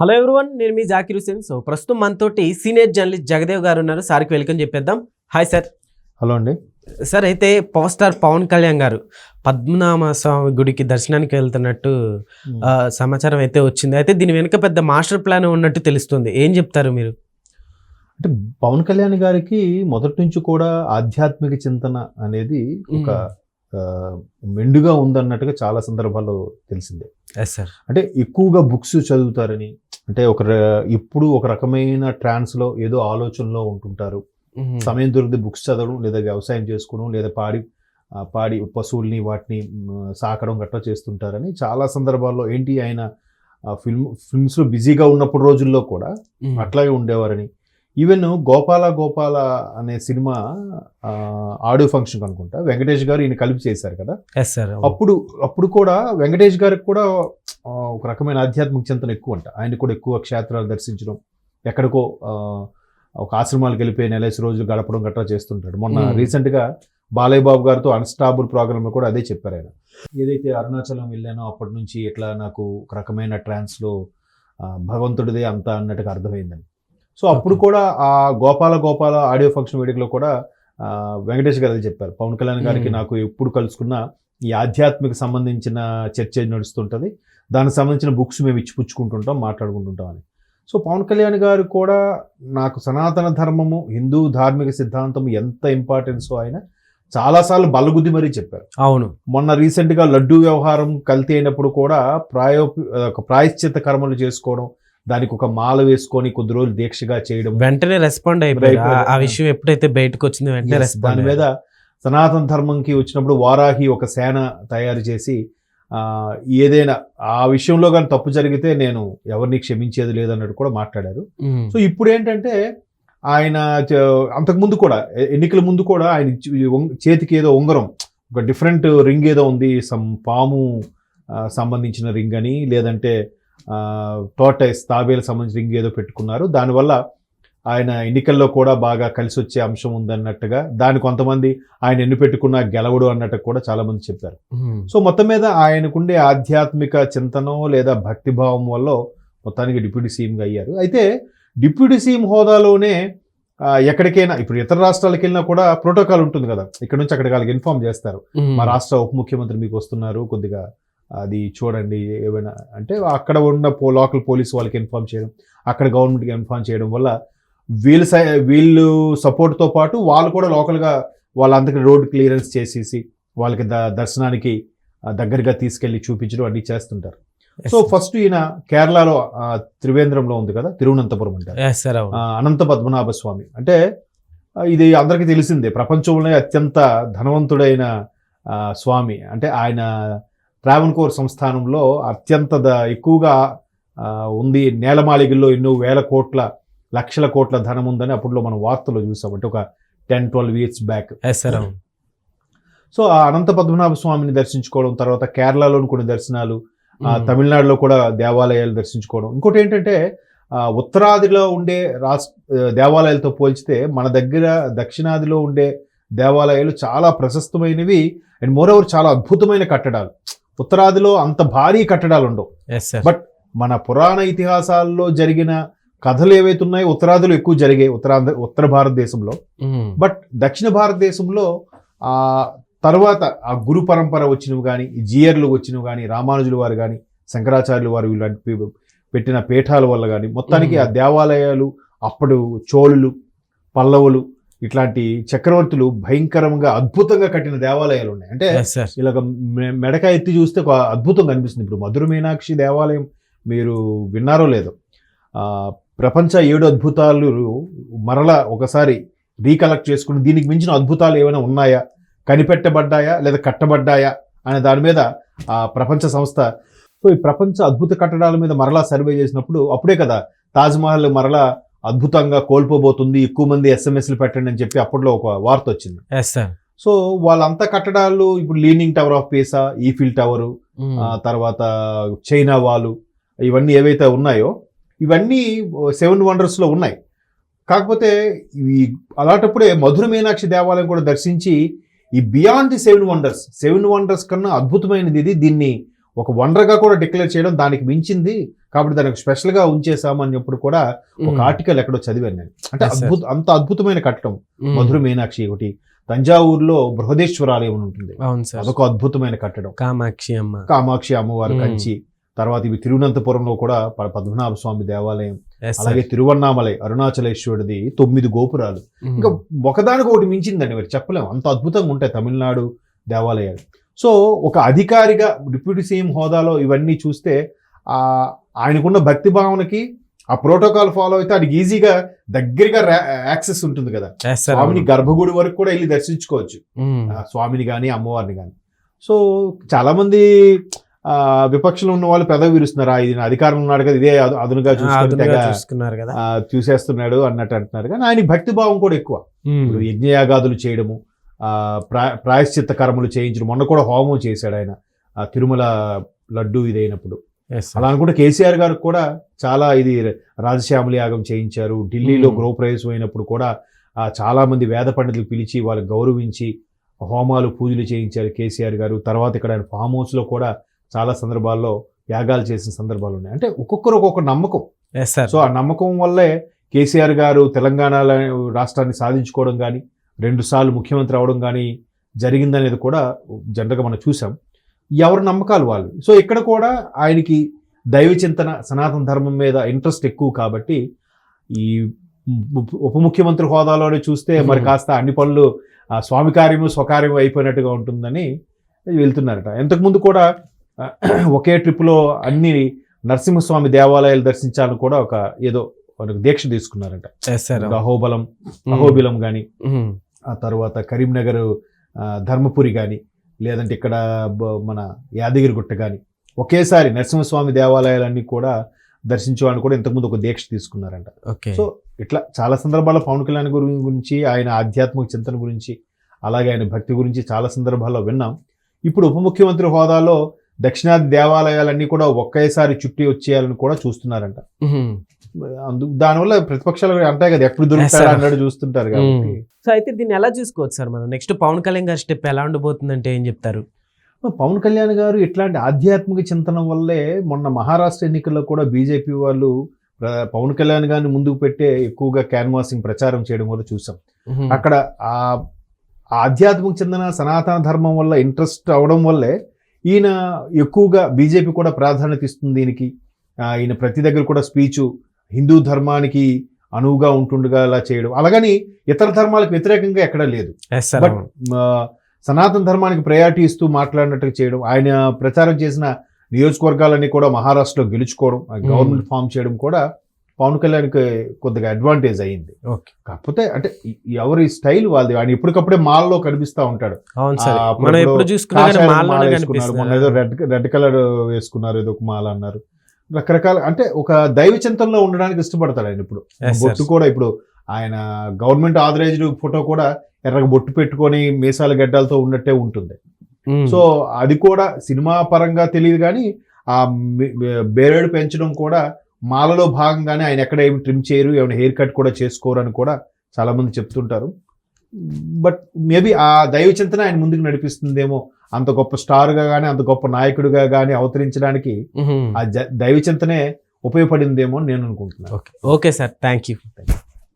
Hello everyone నేను మీ Zakir Hussain so ప్రస్తుతం మనతోటి సీనియర్ జర్నలిస్ట్ జగదేవ్ గారు ఉన్నారు. సార్కి వెల్కమ్ చెప్పేద్దాం. హాయ్ సార్ హలో అండి. సార్ అయితే పవర్ స్టార్ పవన్ కళ్యాణ్ గారు పద్మనాభ స్వామి గుడికి దర్శనానికి వెళ్తున్నట్టు ఆ, సమాచారం అయితే వచ్చింది. అయితే దీని వెనుక పెద్ద మాస్టర్ ప్లాన్ ఉన్నట్టు తెలుస్తుంది. ఏం చెప్తారు మీరు? అంటే పవన్ కళ్యాణ్ గారికి మొదటి నుంచి కూడా ఆధ్యాత్మిక చింతన అనేది ఒక ఆ, మెండుగా ఉందన్నట్టుగా చాలా సందర్భాల్లో తెలిసిందే. ఎస్ సార్ అంటే ఎక్కువగా బుక్స్ చదువుతారని అంటే ఒక ఇప్పుడు ఒక రకమైన ట్రాన్స్లో ఏదో ఆలోచనలో ఉంటుంటారు. సమయం దొరికితే బుక్స్ చదవడం లేదా వ్యవసాయం చేసుకోవడం లేదా పాడి పాడి పశువుల్ని వాటిని సాకడం గట్రా చేస్తుంటారని చాలా సందర్భాల్లో ఏంటి ఆయన ఫిల్మ్ ఫిల్మ్స్లో బిజీగా ఉన్నప్పుడు రోజుల్లో కూడా అట్లాగే ఉండేవారని ఈవెన్ గోపాల గోపాల అనే సినిమా ఆడియో ఫంక్షన్ అనుకుంటా వెంకటేష్ గారు ఈయన కలిపి చేశారు కదా? ఎస్ సార్ అప్పుడు అప్పుడు కూడా వెంకటేష్ గారికి కూడా ఒక రకమైన ఆధ్యాత్మిక చింతన ఎక్కువ అంట ఆయన కూడా ఎక్కువ క్షేత్రాలు దర్శించడం ఎక్కడికో ఒక ఆశ్రమాలకు వెళ్ళిపోయి నెలేసి రోజులు గడపడం గట్రా చేస్తుంటాడు. మొన్న Hmm. రీసెంట్గా బాలయ్య బాబు గారితో అన్స్టాబుల్ ప్రోగ్రామ్లో కూడా అదే చెప్పారు ఆయన. ఏదైతే అరుణాచలం వెళ్ళానో అప్పటి నుంచి ఇట్లా నాకు ఒక రకమైన ట్రాన్స్లో ఆ, భగవంతుడిదే అంత అన్నట్టుగా అర్థమైందని. సో అప్పుడు. కూడా ఆ గోపాల గోపాల ఆడియో ఫంక్షన్ వేడుకలో కూడా వెంకటేష్ గారు చెప్పారు. పవన్ కళ్యాణ్ గారికి. నాకు ఎప్పుడు కలుసుకున్నా ఈ ఆధ్యాత్మిక సంబంధించిన చర్చ నడుస్తుంటుంది. దానికి సంబంధించిన బుక్స్ మేము ఇచ్చి పుచ్చుకుంటుంటాం మాట్లాడుకుంటుంటాం అని. సో పవన్ కళ్యాణ్ గారు కూడా నాకు సనాతన ధర్మము హిందూ ధార్మిక సిద్ధాంతం ఎంత ఇంపార్టెన్సో ఆయన చాలాసార్లు బలగుద్ది మరీ చెప్పారు. అవును. మొన్న రీసెంట్గా లడ్డు వ్యవహారం కల్తీ అయినప్పుడు కూడా ప్రాయో ఒక ప్రాయశ్చిత్త కర్మలు చేసుకోవడం దానికి ఒక మాల వేసుకొని కొద్ది రోజులు దీక్షగా చేయడం. వెంటనే రెస్పాండ్ అయిపోయారు ఆ-. విషయం ఎప్పుడైతే బయటకు వచ్చిందో వెంటనే దాని మీద సనాతన ధర్మంకి వచ్చినప్పుడు వారాహి ఒక సేన తయారు చేసి ఆ, ఏదైనా ఆ విషయంలో కానీ తప్పు జరిగితే నేను ఎవరిని క్షమించేది లేదన్నట్టు కూడా మాట్లాడారు. సో ఇప్పుడు ఏంటంటే ఆయన అంతకుముందు కూడా ఎన్నికల ముందు కూడా ఆయన చేతికి ఏదో ఉంగరం ఒక డిఫరెంట్ రింగ్ ఏదో ఉంది సమ్ పాము సంబంధించిన రింగ్ అని లేదంటే టోటైస్ తాబేలు సంబంధించిన రింగ్ ఏదో పెట్టుకున్నారు. దానివల్ల ఆయన ఎన్నికల్లో కూడా బాగా కలిసి వచ్చే అంశం ఉందన్నట్టుగా దాని కొంతమంది ఆయన ఎన్ను పెట్టుకున్న గెలవడు అన్నట్టు కూడా చాలా మంది చెప్పారు సో మొత్తం మీద ఆయనకుండే ఆధ్యాత్మిక చింతనో లేదా భక్తిభావం వల్ల మొత్తానికి డిప్యూటీ సీఎంగా అయ్యారు. అయితే డిప్యూటీ సీఎం హోదాలోనే ఎక్కడికైనా ఇప్పుడు ఇతర రాష్ట్రాలకు వెళ్ళినా కూడా ప్రోటోకాల్ ఉంటుంది కదా. ఇక్కడ నుంచి అక్కడికి వాళ్ళకి ఇన్ఫార్మ్ చేస్తారు. మా రాష్ట్ర ఉప ముఖ్యమంత్రి మీకు వస్తున్నారు కొద్దిగా అది చూడండి ఏమైనా అంటే అక్కడ ఉన్న పో లోకల్ పోలీస్ వాళ్ళకి ఇన్ఫార్మ్ చేయడం అక్కడ గవర్నమెంట్కి ఇన్ఫార్మ్ చేయడం వల్ల వీళ్ళ సై వీళ్ళు సపోర్ట్తో పాటు వాళ్ళు కూడా లోకల్గా వాళ్ళందరికీ రోడ్ క్లియరెన్స్ చేసేసి వాళ్ళకి ద దర్శనానికి దగ్గరగా తీసుకెళ్ళి చూపించడం అన్ని చేస్తుంటారు. సో ఫస్ట్ ఈయన కేరళలో త్రివేంద్రంలో ఉంది కదా తిరువనంతపురం అంటారు. అనంత పద్మనాభ స్వామి అంటే ఇది అందరికీ తెలిసిందే ప్రపంచంలోనే అత్యంత ధనవంతుడైన స్వామి. అంటే ఆయన ట్రావెన్కోర్ సంస్థానంలో అత్యంత ద- ఎక్కువగా ఉంది. నేలమాళిగల్లో ఎన్నో వేల కోట్ల లక్షల కోట్ల ధనం ఉందని అప్పుడులో మనం వార్తలు చూసాం. అంటే ఒక ten twelve years back. So ఆ అనంత పద్మనాభ స్వామిని దర్శించుకోవడం తర్వాత కేరళలోని కొన్ని దర్శనాలు మ్మ్. తమిళనాడులో కూడా దేవాలయాలు దర్శించుకోవడం. ఇంకోటి ఏంటంటే ఉత్తరాదిలో ఉండే ఆ, దేవాలయాలతో పోల్చితే మన దగ్గర దక్షిణాదిలో ఉండే దేవాలయాలు చాలా ప్రశస్తమైనవి. అండ్ మోరోవర్ చాలా అద్భుతమైన కట్టడాలు. ఉత్తరాదిలో అంత భారీ కట్టడాలు ఉండవు. But మన పురాణ ఇతిహాసాల్లో జరిగిన కథలు ఏవైతే ఉన్నాయో ఉత్తరాదిలో ఎక్కువ జరిగాయి ఉత్తరాంధ్ర ఉత్తర భారతదేశంలో. బట్ దక్షిణ భారతదేశంలో ఆ తర్వాత ఆ గురు పరంపర వచ్చినవి కానీ జియర్లు వచ్చినవి కానీ రామానుజుల వారు కానీ శంకరాచార్యులు వారు ఇలాంటి పెట్టిన పీఠాల వల్ల కానీ మొత్తానికి ఆ దేవాలయాలు అప్పుడు చోళులు పల్లవులు ఇట్లాంటి చక్రవర్తులు భయంకరంగా అద్భుతంగా కట్టిన దేవాలయాలు ఉన్నాయి. అంటే ఇలాగ మె- మెడక ఎత్తి చూస్తే ఒక అద్భుతం కనిపిస్తుంది. ఇప్పుడు మధుర మీనాక్షి దేవాలయం మీరు విన్నారో లేదో ఆ, ప్రపంచ ఏడు అద్భుతాలు మరలా ఒకసారి రీకలెక్ట్ చేసుకుని దీనికి మించిన అద్భుతాలు ఏమైనా ఉన్నాయా? కనిపెట్టబడ్డాయా? లేదా కట్టబడ్డాయా? అనే దాని మీద ఆ ప్రపంచ సంస్థ సో ఈ ప్రపంచ అద్భుత కట్టడాల మీద మరలా సర్వే చేసినప్పుడు అప్పుడే కదా తాజ్మహల్ మరలా అద్భుతంగా కోల్పోబోతుంది ఎక్కువ మంది ఎస్ఎంఎస్లు పెట్టండి అని చెప్పి అప్పట్లో ఒక వార్త వచ్చింది. సో వాళ్ళంతా కట్టడాలు ఇప్పుడు leaning tower of Pisa Eiffel tower తర్వాత చైనా వాలు ఇవన్నీ ఏవైతే ఉన్నాయో ఇవన్నీ సెవెన్ వండర్స్లో ఉన్నాయి. కాకపోతే ఇవి అలాంటప్పుడే మధుర మీనాక్షి దేవాలయం కూడా దర్శించి ఈ beyond the seven wonders seven wonders కన్నా అద్భుతమైనది ఇది దీన్ని ఒక వండర్గా కూడా డిక్లేర్ చేయడం దానికి మించింది. కాబట్టి దానికి స్పెషల్గా ఉంచేసాము అన్నప్పుడు కూడా ఒక ఆర్టికల్ ఎక్కడో చదివాను నేను. అంటే. అద్భుత అంత అద్భుతమైన కట్టడం. మధుర మీనాక్షి ఒకటి. తంజావూరులో బృహదేశ్వర ఆలయం అని ఉంటుంది. అదొక అద్భుతమైన కట్టడం. కామాక్షి అమ్మ. కామాక్షి అమ్మవారు మ్మ్. కంచి. తర్వాత ఇవి తిరువనంతపురంలో కూడా పద్మనాభ స్వామి దేవాలయం. అలాగే తిరువన్నామలై అరుణాచలేశ్వరుడిది తొమ్మిది గోపురాలు. ఇంకా ఒకదానికి ఒకటి మించిందండి మరి చెప్పలేము. అంత అద్భుతంగా ఉంటాయి తమిళనాడు దేవాలయాలు. సో ఒక అధికారిగా డిప్యూటీ సీఎం హోదాలో ఇవన్నీ చూస్తే ఆ ఆయనకున్న భక్తి భావనకి ఆ ప్రోటోకాల్ ఫాలో అయితే అది ఈజీగా దగ్గరగా యాక్సెస్ ఉంటుంది కదా. స్వామిని గర్భగుడి వరకు కూడా వెళ్ళి దర్శించుకోవచ్చు. స్వామిని కానీ అమ్మవారిని కానీ సో చాలా మంది విపక్షంలో ఉన్న వాళ్ళు పెదవి విరుస్తున్నారు. "ఆ, ఇది నా అధికారంలో ఉన్నాడు కదా ఇదే అదు- అదునుగా చూసుకున్నారు కదా. చూసేస్తున్నాడు అన్నట్టు అంటున్నారు. కానీ ఆయన భక్తి భావం కూడా ఎక్కువ. ఇప్పుడు యజ్ఞయాగాదులు చేయడము ప్రా ప్రాయశ్చిత్త కర్మలు చేయించడం. మొన్న కూడా హోమం చేశాడు ఆయన. తిరుమల లడ్డు ఇదైనప్పుడు. అలా అనుకుంటే కేసీఆర్ గారు కూడా చాలా ఇది రాజశ్యామలి యాగం చేయించారు. ఢిల్లీలో మ్మ్. గృహప్రవేశం అయినప్పుడు కూడా ఆ, చాలా మంది వేద పండితులు పిలిచి వాళ్ళకి గౌరవించి హోమాలు పూజలు చేయించారు కేసీఆర్ గారు. తర్వాత ఇక్కడ ఆయన ఫామ్ హౌస్లో కూడా చాలా సందర్భాల్లో యాగాలు చేసిన సందర్భాలు ఉన్నాయి. అంటే ఒక్కొక్కరు ఒక్కొక్క నమ్మకం. సో ఆ నమ్మకం వల్లే కేసీఆర్ గారు తెలంగాణలో రాష్ట్రాన్ని సాధించుకోవడం కానీ రెండుసార్లు ముఖ్యమంత్రి అవడం కానీ జరిగిందనేది కూడా జనరల్గా మనం చూసాం. ఎవరి నమ్మకాలు వాళ్ళు? సో ఇక్కడ కూడా ఆయనకి దైవ చింతన సనాతన ధర్మం మీద ఇంట్రెస్ట్ ఎక్కువ కాబట్టి ఈ ఉప- ముఖ్యమంత్రి హోదాలోనే చూస్తే మరి. కాస్త అన్ని పనులు ఆ, స్వామి కార్యము స్వకార్యము అయిపోయినట్టుగా ఉంటుందని వెళ్తున్నారట. ఇంతకుముందు కూడా ఒకే ట్రిప్లో అన్ని నరసింహస్వామి దేవాలయాలు దర్శించాలని కూడా ఒక ఏదో దీక్ష తీసుకున్నారట. అహోబలం అహోబిలం కానీ ఆ తర్వాత కరీంనగర్ ధర్మపురి కానీ లేదంటే ఇక్కడ మన యాదగిరిగుట్ట కానీ ఒకేసారి నరసింహస్వామి దేవాలయాలన్నీ కూడా దర్శించేవాడిని కూడా ఇంతకుముందు ఒక దీక్ష తీసుకున్నారంట. సో ఇట్లా చాలా సందర్భాల్లో పవన్ కళ్యాణ్ గురి గురించి ఆయన ఆధ్యాత్మిక చింతన గురించి అలాగే ఆయన భక్తి గురించి చాలా సందర్భాల్లో విన్నాం. ఇప్పుడు ఉప ముఖ్యమంత్రి హోదాలో దక్షిణాది దేవాలయాలన్నీ కూడా ఒకేసారి చుట్టి వచ్చేయాలని కూడా చూస్తున్నారంట. దానివల్ల ప్రతిపక్షాలు అంటాయి కదా ఎప్పుడు దొరుకుతారా. అన్నట్టు చూస్తుంటారు కాబట్టి. సో అయితే దీన్ని ఎలా చూసుకోవచ్చు సార్ మనం? నెక్స్ట్ పవన్ కళ్యాణ్ గారి స్టెప్ ఎలా ఉండబోతుందంటే ఏం చెప్తారు? పవన్ కళ్యాణ్ గారు ఇట్లాంటి ఆధ్యాత్మిక చింతన వల్లే మొన్న మహారాష్ట్ర ఎన్నికల్లో కూడా బీజేపీ వాళ్ళు పవన్ కళ్యాణ్ గారిని ముందుకు పెట్టే ఎక్కువగా క్యాన్వాసింగ్ ప్రచారం చేయడం కూడా చూసాం. అక్కడ ఆ ఆధ్యాత్మిక చింతన సనాతన ధర్మం వల్ల ఇంట్రెస్ట్ అవడం వల్లే ఈయన ఎక్కువగా బీజేపీ కూడా ప్రాధాన్యత ఇస్తుంది దీనికి. ఈయన ప్రతి దగ్గర కూడా స్పీచ్ హిందూ ధర్మానికి అనువుగా ఉంటుండగా అలా చేయడం. అలాగని ఇతర ధర్మాలకు వ్యతిరేకంగా ఎక్కడా లేదు. బట్ సనాతన ధర్మానికి ప్రయారిటీ ఇస్తూ మాట్లాడినట్టుగా చేయడం ఆయన ప్రచారం చేసిన నియోజకవర్గాలన్నీ కూడా మహారాష్ట్రలో గెలుచుకోవడం గవర్నమెంట్ ఫామ్ చేయడం కూడా పవన్ కళ్యాణ్కి కొద్దిగా అడ్వాంటేజ్ అయ్యింది కాకపోతే అంటే ఈ- ఎవరి స్టైల్ వాళ్ళది. ఆయన ఎప్పటికప్పుడే మాల్లో కనిపిస్తా ఉంటాడు. మొన్న ఏదో రెడ్ రెడ్ కలర్ వేసుకున్నారు ఏదో ఒక మాల అన్నారు. రకరకాల అంటే ఒక దైవ చింతనలో ఉండడానికి ఇష్టపడతాడు ఆయన ఇప్పుడు. బొట్టు కూడా ఇప్పుడు ఆయన గవర్నమెంట్ ఆథరైజ్డ్ ఫోటో కూడా ఎర్రగా బొట్టు పెట్టుకొని మీసాల గడ్డలతో ఉన్నట్టే ఉంటుంది. ఉమ్, సో అది కూడా సినిమా పరంగా తెలియదు కానీ ఆ బేరేడు పెంచడం కూడా మాలలో భాగంగానే ఆయన ఎక్కడ ఏమి ట్రిమ్ చేయరు ఏమైనా హెయిర్ కట్ కూడా చేసుకోరు అని కూడా చాలా మంది చెప్తుంటారు. బట్ మేబీ ఆ దైవ చింతన ఆయన ముందుకు నడిపిస్తుందేమో అంత గొప్ప స్టార్గా కానీ అంత గొప్ప నాయకుడిగా కానీ అవతరించడానికి ఆ దైవ చింతనే ఉపయోగపడిందేమో నేను అనుకుంటున్నాను. Okay. Okay sir. Thank you